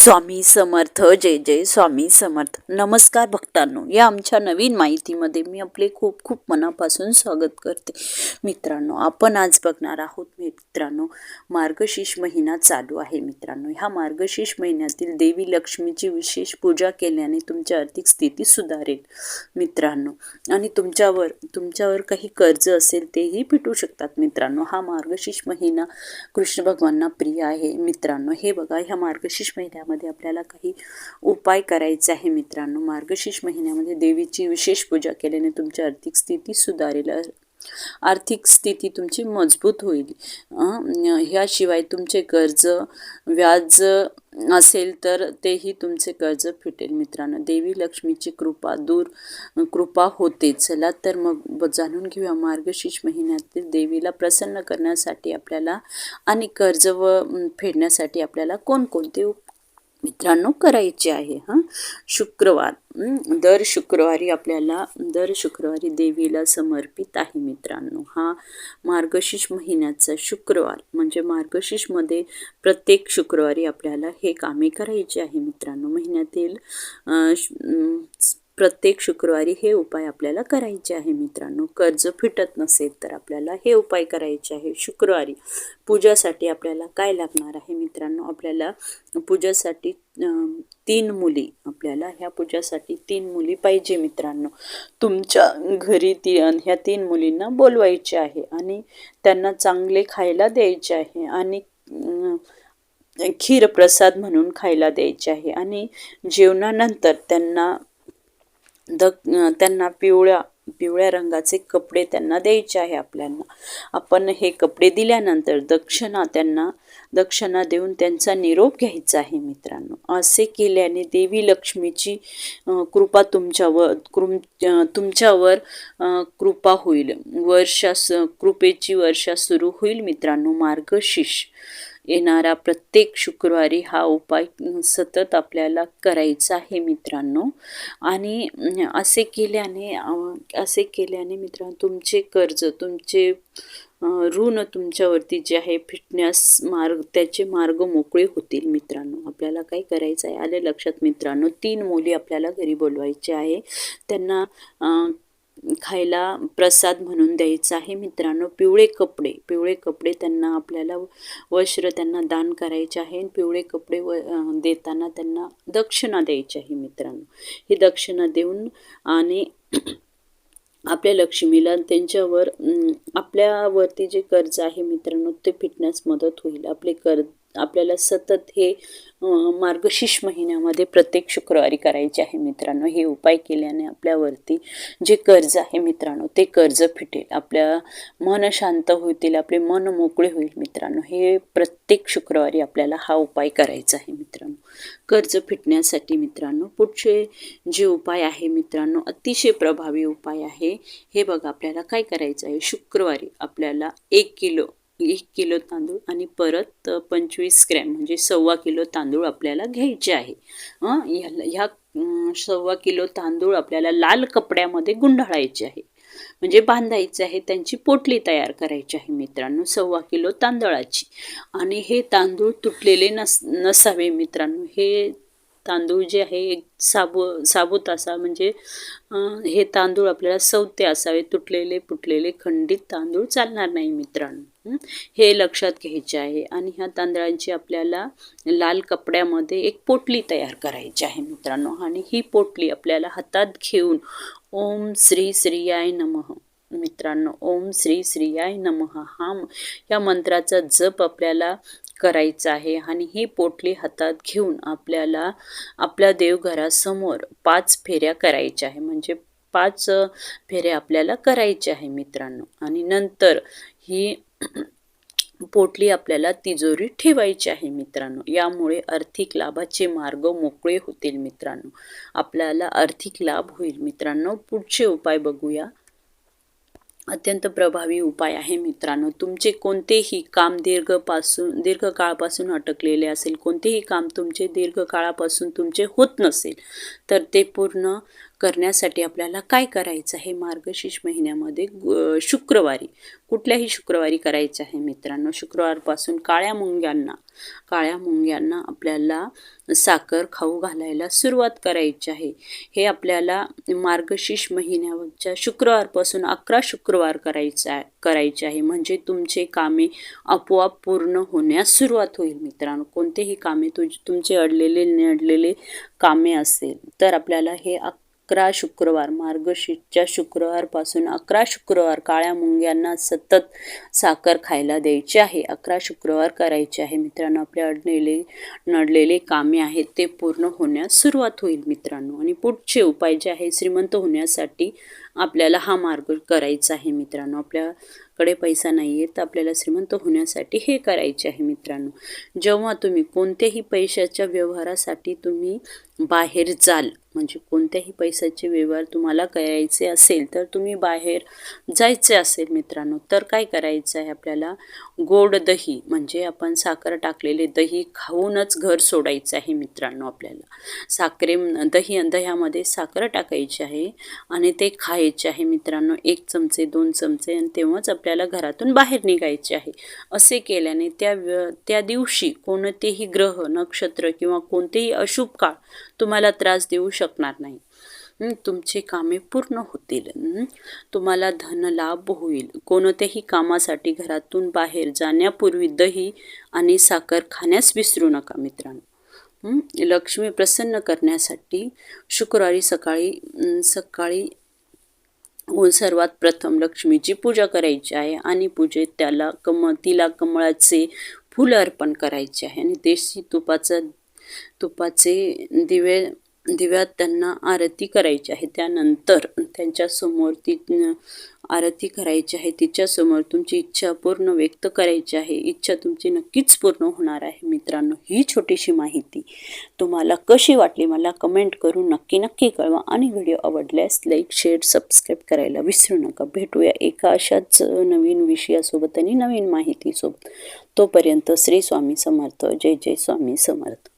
स्वामी समर्थ जय जय स्वामी समर्थ. नमस्कार भक्तांनो या आमच्या नवीन माहितीमध्ये मी आपले खूप खूप मनापासून स्वागत करते. मित्रांनो आपण आज बघणार आहोत मित्रांनो मार्गशीर्ष महिना चालू आहे मित्रांनो. ह्या मार्गशीर्ष महिन्यातील देवी लक्ष्मीची विशेष पूजा केल्याने तुमची आर्थिक स्थिती सुधारेल मित्रांनो. आणि तुमच्यावर तुमच्यावर काही कर्ज असेल तेही फिटू शकतात मित्रांनो. हा मार्गशीर्ष महिना कृष्ण भगवानना प्रिय आहे मित्रांनो. हे बघा ह्या मार्गशीर्ष महिन्यामध्ये आपल्याला काही उपाय करायचे आहे मित्रांनो. मार्गशीर्ष महिन्यामध्ये देवीची विशेष पूजा केल्याने तुमची आर्थिक स्थिती सुधारेल. आर्थिक स्थिती तुमची मजबूत होईल. ह्याशिवाय तुमचे कर्ज व्याज असेल तर तेही तुमचे कर्ज फिटेल मित्रांनो. देवी लक्ष्मीची कृपा दूर कृपा होते. चला तर मग जाणून घेऊया मार्गशीर्ष महिन्यातील देवीला प्रसन्न करण्यासाठी आपल्याला आणि कर्ज व फेडण्यासाठी आपल्याला कोणकोणते उप मित्रांनो करायचे आहे हां? शुक्रवार. दर शुक्रवारी आपल्याला दर शुक्रवारी देवीला समर्पित आहे मित्रांनो हा मार्गशीर्ष महिन्याचा शुक्रवार. म्हणजे मार्गशीर्षमध्ये प्रत्येक शुक्रवारी आपल्याला हे कामे करायचे आहे मित्रांनो. महिन्यातील प्रत्येक शुक्रवारी हे उपाय आपल्याला करायचे आहे मित्रांनो. कर्ज फिटत नसेल तर आपल्याला हे उपाय करायचे आहे शुक्रवारी. पूजासाठी आपल्याला काय लागणार आहे मित्रांनो? आपल्याला पूजासाठी तीन मुली. आपल्याला ह्या पूजासाठी तीन मुली पाहिजे मित्रांनो. तुमच्या घरी ती ह्या तीन मुलींना बोलवायचे आहे आणि त्यांना चांगले खायला द्यायचे आहे आणि खीर प्रसाद म्हणून खायला द्यायचे आहे. आणि जेवणानंतर त्यांना द त्यांना पिवळ्या पिवळ्या रंगाचे कपडे त्यांना द्यायचे आहे आपल्याला आपण हे कपडे दिल्यानंतर दक्षिणा त्यांना दक्षिणा देऊन त्यांचा निरोप घ्यायचा आहे मित्रांनो. असे केल्याने देवी लक्ष्मीची कृपा तुमच्यावर कृम तुमच्यावर कृपा होईल. वर्षा स कृपेची वर्षा सुरू होईल मित्रांनो. मार्गशीर्ष. येणारा प्रत्येक शुक्रवारी हा उपाय सतत आपल्याला करायचा आहे मित्रांनो. आणि असे केल्याने असे केल्याने मित्रांनो तुमचे कर्ज तुमचे ऋण तुमच्यावरती जे आहे फिटण्यास मार्ग त्याचे मार्ग मोकळे होतील मित्रांनो. आपल्याला काय करायचं आहे आले लक्षात मित्रांनो तीन मुली आपल्याला घरी बोलवायचे आहे. त्यांना खायला प्रसाद म्हणून द्यायचा आहे मित्रांनो. पिवळे कपडे पिवळे कपडे त्यांना आपल्याला वस्त्र त्यांना दान करायचे आहे पिवळे कपडे व देताना त्यांना दक्षिणा द्यायची आहे मित्रांनो. ही दक्षिणा देऊन आणि आपल्या लक्ष्मीला त्यांच्यावर आपल्यावरती जे कर्ज आहे मित्रांनो ते फिटण्यास मदत होईल. आपले कर्ज आपल्याला सतत हे मार्गशीर्ष महिन्यामध्ये प्रत्येक शुक्रवारी करायचे आहे मित्रांनो. हे उपाय केल्याने आपल्यावरती जे कर्ज आहे मित्रांनो ते कर्ज फिटेल. आपल्या मन शांत होतील आपले मन मोकळे होईल मित्रांनो. हे प्रत्येक शुक्रवारी आपल्याला हा उपाय करायचा आहे मित्रांनो. कर्ज फिटण्यासाठी मित्रांनो पुढचे जे उपाय आहे मित्रांनो अतिशय प्रभावी उपाय आहे. हे बघा आपल्याला काय करायचं आहे? शुक्रवारी आपल्याला एक किलो एक किलो तांदूळ आणि परत पंचवीस ग्रॅम म्हणजे सव्वा किलो तांदूळ आपल्याला घ्यायचे आहे. ह्याला ह्या सव्वा किलो तांदूळ आपल्याला लाल कपड्यामध्ये गुंडाळायचे आहे. म्हणजे बांधायचे आहे त्यांची पोटली तयार करायची आहे मित्रांनो सव्वा किलो तांदळाची. आणि हे तांदूळ तुटलेले नस नसावे मित्रांनो. हे तांदूळ जे आहे एक साबू साबूत असा म्हणजे हे तांदूळ आपल्याला सवते असावे तुटलेले फुटलेले खंडित तांदूळ चालणार नाही मित्रांनो. हे? लक्षात घ्यायचे आहे. आणि ह्या तांदळांची आपल्याला लाल कपड्यामध्ये एक पोटली तयार करायची आहे मित्रांनो. आणि ही पोटली आपल्याला हातात घेऊन ओम श्री श्रीयाय नमः. मित्रांनो ओम श्री श्रीयाय नमः. हा या मंत्राचा जप आपल्याला करायचा आहे. आणि ही पोटली हातात घेऊन आपल्याला आपल्या देवघरासमोर पाच फेऱ्या करायच्या आहे. म्हणजे पाच फेऱ्या आपल्याला करायच्या आहे मित्रांनो. आणि नंतर ही पोटली आपल्याला तिजोरी ठेवायची आहे मित्रांनो. यामुळे आर्थिक लाभाचे मार्ग मोकळे होतील मित्रांनो. आपल्याला आर्थिक लाभ होईल मित्रांनो. पुढचे उपाय बघूया. अत्यंत प्रभावी उपाय आहे मित्रांनो. तुमचे कोणतेही काम दीर्घपासून दीर्घकाळापासून अटकलेले असेल कोणतेही काम तुमचे दीर्घकाळापासून तुमचे होत नसेल तर ते पूर्ण करण्यासाठी आपल्याला काय करायचं आहे मार्गशीर्ष महिन्यामध्ये? शुक्रवारी. कुठल्याही शुक्रवारी करायचं आहे मित्रांनो? शुक्रवारपासून काळ्या मुंग्यांना काळ्या मुंग्यांना आपल्याला साखर खाऊ घालायला सुरुवात करायची आहे. हे आपल्याला मार्गशीर्ष महिन्याच्या शुक्रवारपासून अकरा शुक्रवार करायचा करायचे आहे. म्हणजे तुमचे कामे आपोआप पूर्ण होण्यास सुरुवात होईल मित्रांनो. कोणतेही कामे तुझ तुमचे अडलेले नडलेले कामे असेल तर आपल्याला हे अकरा शुक्रवार मार्गशीर्षच्या शुक्रवारपासून अकरा शुक्रवार काळ्या मुंग्यांना सतत साखर खायला द्यायची आहे. अकरा शुक्रवार करायचे आहे. मित्रांनो आपले अडलेले नडलेले कामे आहेत ते पूर्ण होण्यास सुरुवात होईल मित्रांनो. आणि पुढचे उपाय जे आहे श्रीमंत होण्यासाठी आपल्याला हा मार्ग करायचा आहे मित्रांनो आपल्याकडे पैसा नाही आहे तर आपल्याला श्रीमंत होण्यासाठी हे करायचे आहे मित्रांनो. जेव्हा तुम्ही कोणत्याही पैशाच्या व्यवहारासाठी तुम्ही बाहेर जाल म्हणजे कोणत्याही पैशाचे व्यवहार तुम्हाला करायचे असेल तर तुम्ही बाहेर जायचे असेल मित्रांनो तर काय करायचं आहे आपल्याला? गोड दही म्हणजे आपण साखर टाकलेले दही खाऊनच घर सोडायचं आहे मित्रांनो आपल्याला. साखरे दही दह्यामध्ये साखर टाकायची आहे आणि ते खायचे आहे मित्रांनो एक चमचे दोन चमचे आणि तेव्हाच आपल्याला घरातून बाहेर निघायचे आहे. असे केल्याने त्या व्य त्या दिवशी कोणतेही ग्रह नक्षत्र किंवा कोणतेही अशुभ काळ तुम्हाला त्रास देऊ शकणार नाही. तुमची तुमचे कामे पूर्ण होतील. तुम्हाला तुम्हाला धनलाभ होईल. कोणत्याही कामासाठी घरातून बाहेर जाण्यापूर्वी दही आणि साखर खाण्यास विसरू नका मित्रांनो. लक्ष्मी प्रसन्न करण्यासाठी शुक्रवारी सकाळी सकाळी सर्वात प्रथम लक्ष्मीची पूजा करायची आहे आणि पूजेत त्याला कम तिला कमळाचे फुलं अर्पण करायचे आहे. आणि देशी तुपाचं तुपाचे दिवे दिव्यात त्यांना आरती करायची आहे. त्यानंतर त्यांच्यासमोर ती आरती करायची आहे. तिच्यासमोर तुमची इच्छा पूर्ण व्यक्त करायची आहे. इच्छा तुमची नक्कीच पूर्ण होणार आहे. मित्रांनो ही छोटीशी माहिती तुम्हाला कशी वाटली मला कमेंट करून नक्की नक्की कळवा. आणि व्हिडिओ आवडल्यास लाईक शेअर सबस्क्राईब करायला विसरू नका. भेटूया एका अशाच नवीन विषयासोबत आणि नवीन माहितीसोबत. तोपर्यंत श्री स्वामी समर्थ. जय जय स्वामी समर्थ.